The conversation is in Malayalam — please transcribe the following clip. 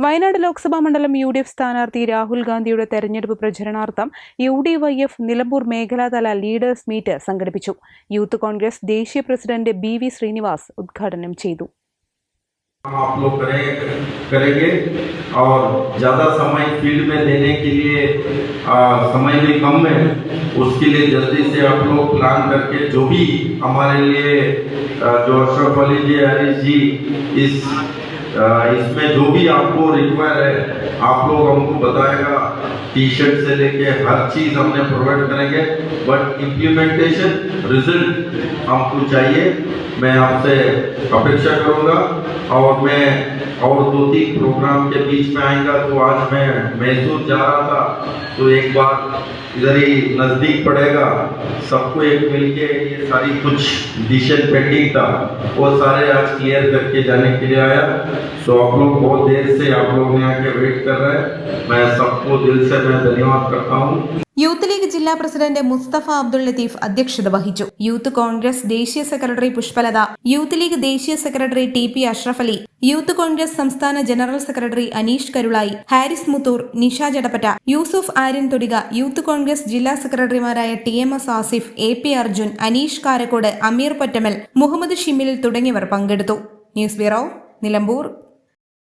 വയനാട് ലോക്സഭാ മണ്ഡലം യു ഡി എഫ് സ്ഥാനാർത്ഥി രാഹുൽ ഗാന്ധിയുടെ തെരഞ്ഞെടുപ്പ് പ്രചരണാർത്ഥം U D Y F Nilambur മേഖലാതല leaders meet സംഘടിപ്പിച്ചു യൂത്ത് കോൺഗ്രസ് ദേശീയ പ്രസിഡന്റ് ബി വി ശ്രീനിവാസ് ഉദ്ഘാടനം ചെയ്തു हम आप लोग करें करेंगे और ज़्यादा समय फील्ड में देने के लिए आ, समय भी कम है उसके लिए जल्दी से आप लोग प्लान करके जो भी हमारे लिए आ, जो अशरफ अली जी हरीश जी इस आ, इसमें जो भी आपको रिक्वायर है, आप लोग हमको बताएगा। टी शर्ट से लेके हर चीज़ हमने प्रोवाइड करेंगे। बट इम्प्लीमेंटेशन रिज़ल्ट आपको चाहिए। मैं आपसे अपेक्षा करूँगा और मैं और दो तीन प्रोग्राम के बीच में आएगा तो आज मैं मैसूर जा रहा था तो एक बार इधर ही नज़दीक पड़ेगा। सबको एक मिलके ये सारी कुछ डिसीज़न पेंडिंग था, वो सारे आज क्लियर करके जाने के लिए आया। सो आप लोग बहुत देर से आप लोग यहाँ के वेट कर रहे हैं। मैं सबको दिल से मैं धन्यवाद करता हूँ। യൂത്ത് ലീഗ് ജില്ലാ പ്രസിഡന്റ് മുസ്തഫ അബ്ദുൾ ലത്തീഫ് അധ്യക്ഷത വഹിച്ചു. യൂത്ത് കോൺഗ്രസ് ദേശീയ സെക്രട്ടറി പുഷ്പലത യൂത്ത് ലീഗ് ദേശീയ secretary T P Ashraf Ali youth congress സംസ്ഥാന general secretary Aneesh Karulai Haris Muthoor Nisha Jadappatta Yusuf Aryan Thudika youth congress ജില്ലാ സെക്രട്ടറിമാരായ T M S Asif A P Arjun Aneesh Karakkode Ameer Pottamal Muhammad Shimil തുടങ്ങിയവർ പങ്കെടുത്തു. News bureau Nilambur.